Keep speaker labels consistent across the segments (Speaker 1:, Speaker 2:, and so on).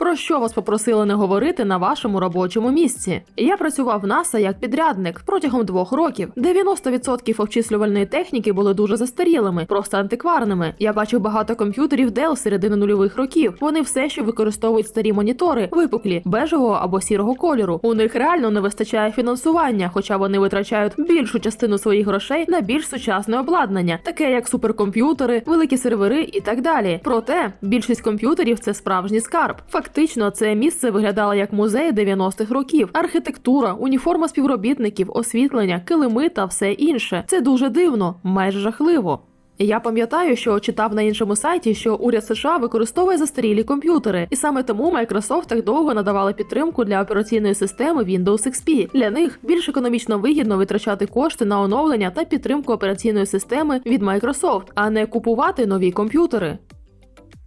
Speaker 1: Про що вас попросили не говорити на вашому робочому місці? Я працював в НАСА як підрядник протягом двох років. 90% обчислювальної техніки були дуже застарілими, просто антикварними. Я бачив багато комп'ютерів Dell середини нульових років. Вони все ще використовують старі монітори, випуклі, бежевого або сірого кольору. У них реально не вистачає фінансування, хоча вони витрачають більшу частину своїх грошей на більш сучасне обладнання, таке як суперкомп'ютери, великі сервери і так далі. Проте більшість комп'ютерів це справжній скарб. Фактично, це місце виглядало як музей 90-х років. Архітектура, уніформа співробітників, освітлення, килими та все інше. Це дуже дивно, майже жахливо. Я пам'ятаю, що читав на іншому сайті, що уряд США використовує застарілі комп'ютери, і саме тому Microsoft так довго надавали підтримку для операційної системи Windows XP. Для них більш економічно вигідно витрачати кошти на оновлення та підтримку операційної системи від Microsoft, а не купувати нові комп'ютери.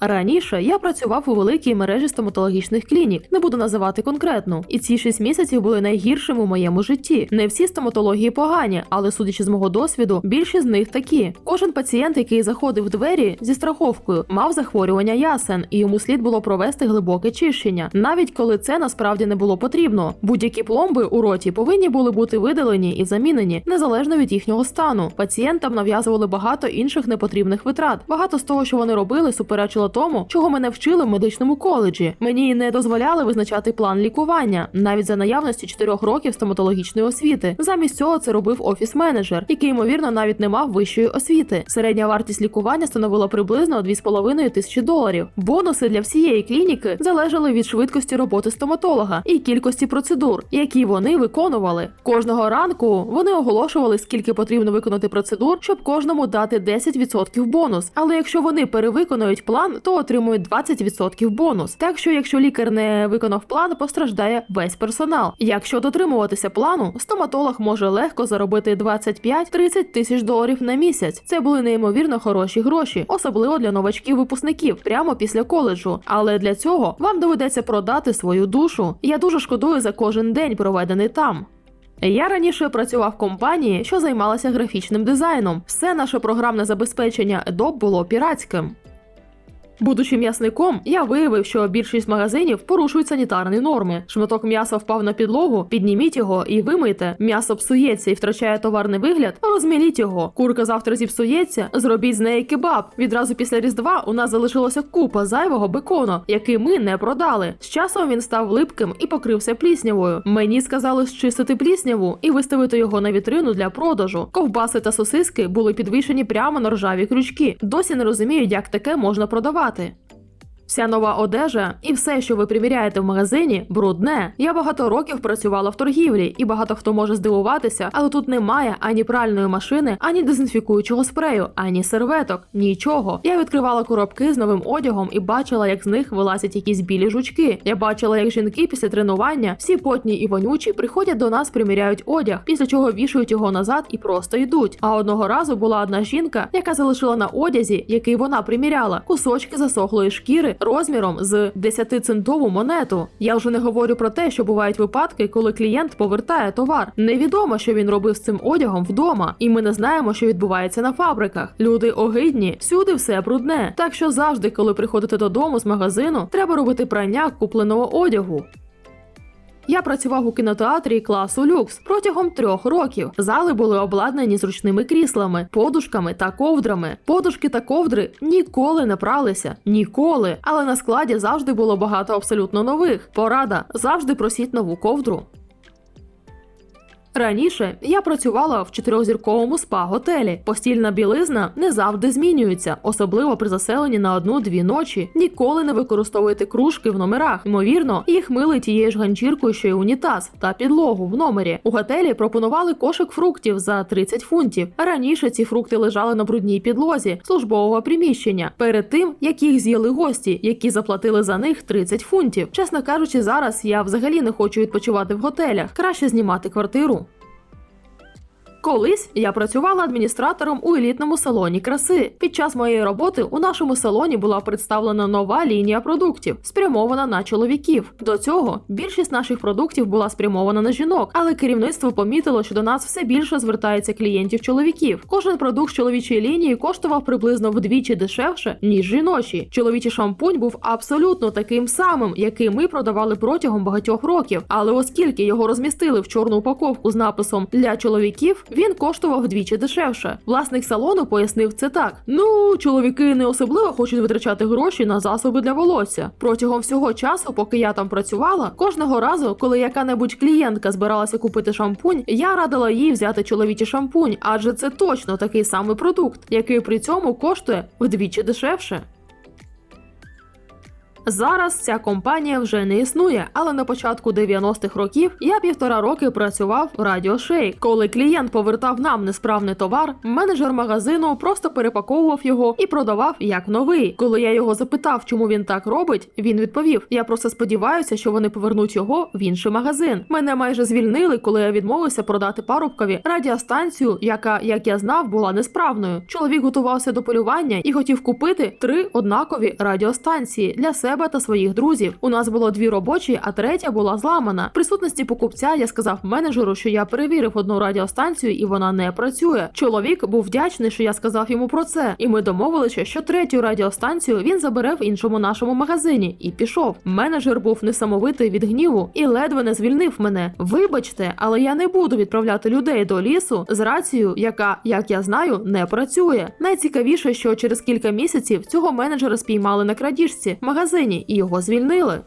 Speaker 1: Раніше я працював у великій мережі стоматологічних клінік, не буду називати конкретну. І ці шість місяців були найгіршими у моєму житті. Не всі стоматології погані, але судячи з мого досвіду, більшість з них такі. Кожен пацієнт, який заходив в двері зі страховкою, мав захворювання ясен, і йому слід було провести глибоке чищення, навіть коли це насправді не було потрібно. Будь-які пломби у роті повинні були бути видалені і замінені незалежно від їхнього стану. Пацієнтам нав'язували багато інших непотрібних витрат. Багато з того, що вони робили, суперечило тому, чого мене вчили в медичному коледжі. Мені не дозволяли визначати план лікування, навіть за наявності 4 років стоматологічної освіти. Замість цього це робив офіс-менеджер, який ймовірно навіть не мав вищої освіти. Середня вартість лікування становила приблизно 2,5 тисячі доларів. Бонуси для всієї клініки залежали від швидкості роботи стоматолога і кількості процедур, які вони виконували. Кожного ранку вони оголошували, скільки потрібно виконати процедур, щоб кожному дати 10% бонус. Але якщо вони перевиконують план, то отримують 20% бонус. Так що, якщо лікар не виконав план, постраждає весь персонал. Якщо дотримуватися плану, стоматолог може легко заробити 25-30 тисяч доларів на місяць. Це були неймовірно хороші гроші, особливо для новачків-випускників прямо після коледжу. Але для цього вам доведеться продати свою душу. Я дуже шкодую за кожен день, проведений там. Я раніше працював в компанії, що займалася графічним дизайном. Все наше програмне забезпечення Adobe було піратським. Будучи м'ясником, я виявив, що більшість магазинів порушують санітарні норми. Шматок м'яса впав на підлогу, підніміть його і вимийте. М'ясо псується і втрачає товарний вигляд. Розміліть його. Курка завтра зіпсується, зробіть з неї кебаб. Відразу після різдва у нас залишилося купа зайвого бекону, який ми не продали. З часом він став липким і покрився пліснявою. Мені сказали зчистити плісняву і виставити його на вітрину для продажу. Ковбаси та сосиски були підвішені прямо на ржаві крючки. Досі не розумію, як таке можна продавати працювати. Вся нова одежа і все, що ви приміряєте в магазині, брудне. Я багато років працювала в торгівлі, і багато хто може здивуватися, але тут немає ані пральної машини, ані дезінфікуючого спрею, ані серветок, нічого. Я відкривала коробки з новим одягом і бачила, як з них вилазять якісь білі жучки. Я бачила, як жінки після тренування, всі потні і вонючі, приходять до нас, приміряють одяг, після чого вішають його назад і просто йдуть. А одного разу була одна жінка, яка залишила на одязі, який вона приміряла, кусочки засохлої шкіри розміром з 10-центову монету. Я вже не говорю про те, що бувають випадки, коли клієнт повертає товар. Невідомо, що він робив з цим одягом вдома, і ми не знаємо, що відбувається на фабриках. Люди огидні, всюди все брудне. Так що завжди, коли приходите додому з магазину, треба робити прання купленого одягу. Я працював у кінотеатрі класу люкс протягом трьох років. Зали були обладнані зручними кріслами, подушками та ковдрами. Подушки та ковдри ніколи не пралися, ніколи. Але на складі завжди було багато абсолютно нових. Порада завжди просіть нову ковдру. Раніше я працювала в чотирьохзірковому спа-готелі. Постільна білизна не завжди змінюється, особливо при заселенні на одну-дві ночі. Ніколи не використовуйте кружки в номерах. Ймовірно, їх мили тією ж ганчіркою, що й унітаз та підлогу в номері. У готелі пропонували кошик фруктів за 30 фунтів. Раніше ці фрукти лежали на брудній підлозі службового приміщення перед тим, як їх з'їли гості, які заплатили за них 30 фунтів. Чесно кажучи, зараз я взагалі не хочу відпочивати в готелях. Краще знімати квартиру. Колись я працювала адміністратором у елітному салоні краси. Під час моєї роботи у нашому салоні була представлена нова лінія продуктів, спрямована на чоловіків. До цього більшість наших продуктів була спрямована на жінок, але керівництво помітило, що до нас все більше звертається клієнтів чоловіків. Кожен продукт чоловічої лінії коштував приблизно вдвічі дешевше ніж жіночий. Чоловічий шампунь був абсолютно таким самим, який ми продавали протягом багатьох років. Але оскільки його розмістили в чорну упаковку з написом для чоловіків, він коштував вдвічі дешевше. Власник салону пояснив це так: ну, чоловіки не особливо хочуть витрачати гроші на засоби для волосся. Протягом всього часу, поки я там працювала, кожного разу, коли яка-небудь клієнтка збиралася купити шампунь, я радила їй взяти чоловічий шампунь, адже це точно такий самий продукт, який при цьому коштує вдвічі дешевше. Зараз ця компанія вже не існує, але на початку 90-х років я півтора роки працював в Радіо Shake. Коли клієнт повертав нам несправний товар, менеджер магазину просто перепаковував його і продавав як новий. Коли я його запитав, чому він так робить, він відповів: Я просто сподіваюся, що вони повернуть його в інший магазин. Мене майже звільнили, коли я відмовився продати парубкові радіостанцію, яка, як я знав, була несправною. Чоловік готувався до полювання і хотів купити три однакові радіостанції для себе та своїх друзів. У нас було дві робочі, а третя була зламана. В присутності покупця я сказав менеджеру, що я перевірив одну радіостанцію і вона не працює. Чоловік був вдячний, що я сказав йому про це, і ми домовилися, що третю радіостанцію він забере в іншому нашому магазині і пішов. Менеджер був несамовитий від гніву і ледве не звільнив мене. Вибачте, але я не буду відправляти людей до лісу з рацією, яка, як я знаю, не працює. Найцікавіше, що через кілька місяців цього менеджера спіймали на крадіжці в магазині і його звільнили.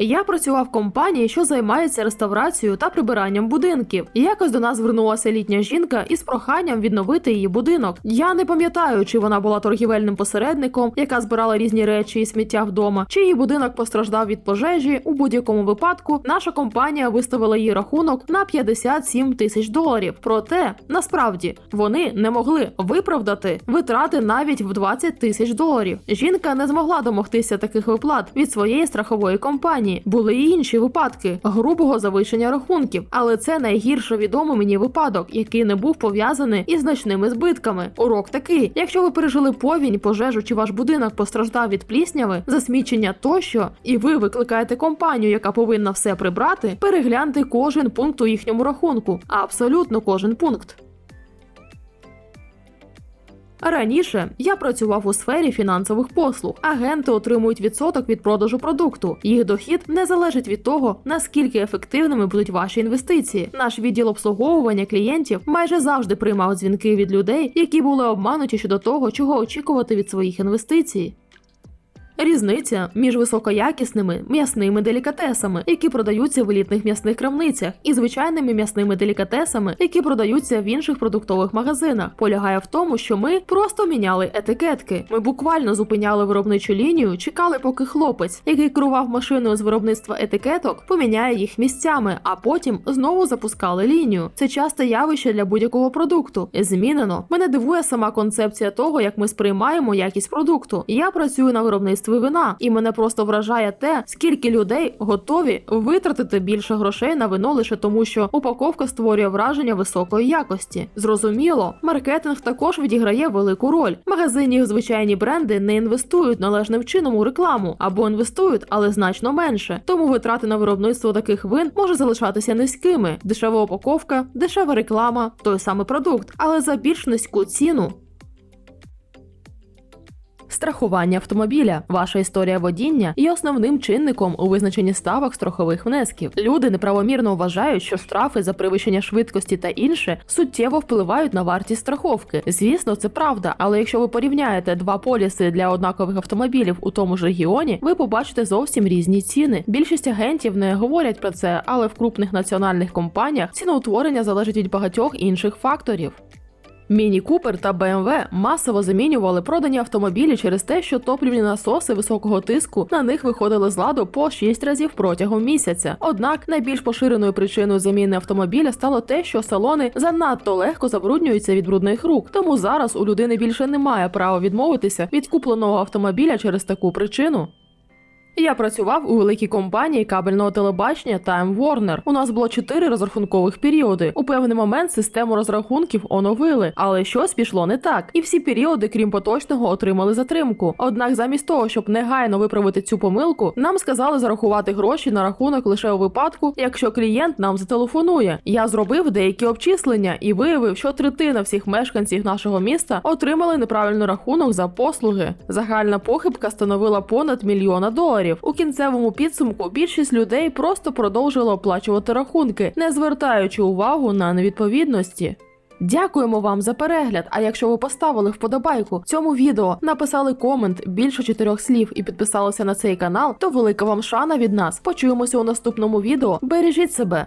Speaker 1: Я працював в компанії, що займається реставрацією та прибиранням будинків. Якось до нас звернулася літня жінка із проханням відновити її будинок. Я не пам'ятаю, чи вона була торгівельним посередником, яка збирала різні речі і сміття вдома, чи її будинок постраждав від пожежі. У будь-якому випадку наша компанія виставила їй рахунок на 57 тисяч доларів. Проте насправді вони не могли виправдати витрати навіть в 20 тисяч доларів. Жінка не змогла домогтися таких виплат від своєї страхової компанії. Були й інші випадки грубого завищення рахунків, але це найгірше відомий мені випадок, який не був пов'язаний із значними збитками. Урок такий: якщо ви пережили повінь, пожежу чи ваш будинок постраждав від плісняви, засмічення тощо, і ви викликаєте компанію, яка повинна все прибрати, перегляньте кожен пункт у їхньому рахунку, абсолютно кожен пункт. Раніше я працював у сфері фінансових послуг. Агенти отримують відсоток від продажу продукту. Їх дохід не залежить від того, наскільки ефективними будуть ваші інвестиції. Наш відділ обслуговування клієнтів майже завжди приймав дзвінки від людей, які були обмануті щодо того, чого очікувати від своїх інвестицій. Різниця між високоякісними м'ясними делікатесами, які продаються в елітних м'ясних крамницях, і звичайними м'ясними делікатесами, які продаються в інших продуктових магазинах, полягає в тому, що ми просто міняли етикетки. Ми буквально зупиняли виробничу лінію, чекали, поки хлопець, який керував машиною з виробництва етикеток, поміняє їх місцями, а потім знову запускали лінію. Це часте явище для будь-якого продукту. Змінено. Мене дивує сама концепція того, як ми сприймаємо якість продукту. Я працюю на виробництві вина, і мене просто вражає те, скільки людей готові витратити більше грошей на вино лише тому, що упаковка створює враження високої якості. Зрозуміло, маркетинг також відіграє велику роль. В магазині звичайні бренди не інвестують належним чином у рекламу або інвестують, але значно менше. Тому витрати на виробництво таких вин може залишатися низькими. Дешева упаковка, дешева реклама, той самий продукт, але за більш низьку ціну. Страхування автомобіля. Ваша історія водіння є основним чинником у визначенні ставок страхових внесків. Люди неправомірно вважають, що штрафи за перевищення швидкості та інше суттєво впливають на вартість страховки. Звісно, це правда, але якщо ви порівняєте два поліси для однакових автомобілів у тому ж регіоні, ви побачите зовсім різні ціни. Більшість агентів не говорять про це, але в крупних національних компаніях ціноутворення залежить від багатьох інших факторів. Міні Купер та BMW масово замінювали продані автомобілі через те, що топлівні насоси високого тиску на них виходили з ладу по 6 разів протягом місяця. Однак найбільш поширеною причиною заміни автомобіля стало те, що салони занадто легко забруднюються від брудних рук. Тому зараз у людини більше немає права відмовитися від купленого автомобіля через таку причину. Я працював у великій компанії кабельного телебачення Time Warner. У нас було чотири розрахункових періоди. У певний момент систему розрахунків оновили, але щось пішло не так. І всі періоди, крім поточного, отримали затримку. Однак, замість того, щоб негайно виправити цю помилку, нам сказали зарахувати гроші на рахунок лише у випадку, якщо клієнт нам зателефонує. Я зробив деякі обчислення і виявив, що третина всіх мешканців нашого міста отримали неправильний рахунок за послуги. Загальна похибка становила понад мільйона доларів. У кінцевому підсумку більшість людей просто продовжила оплачувати рахунки, не звертаючи увагу на невідповідності. Дякуємо вам за перегляд. А якщо ви поставили вподобайку цьому відео, написали комент більше чотирьох слів і підписалися на цей канал, то велика вам шана від нас. Почуємося у наступному відео. Бережіть себе.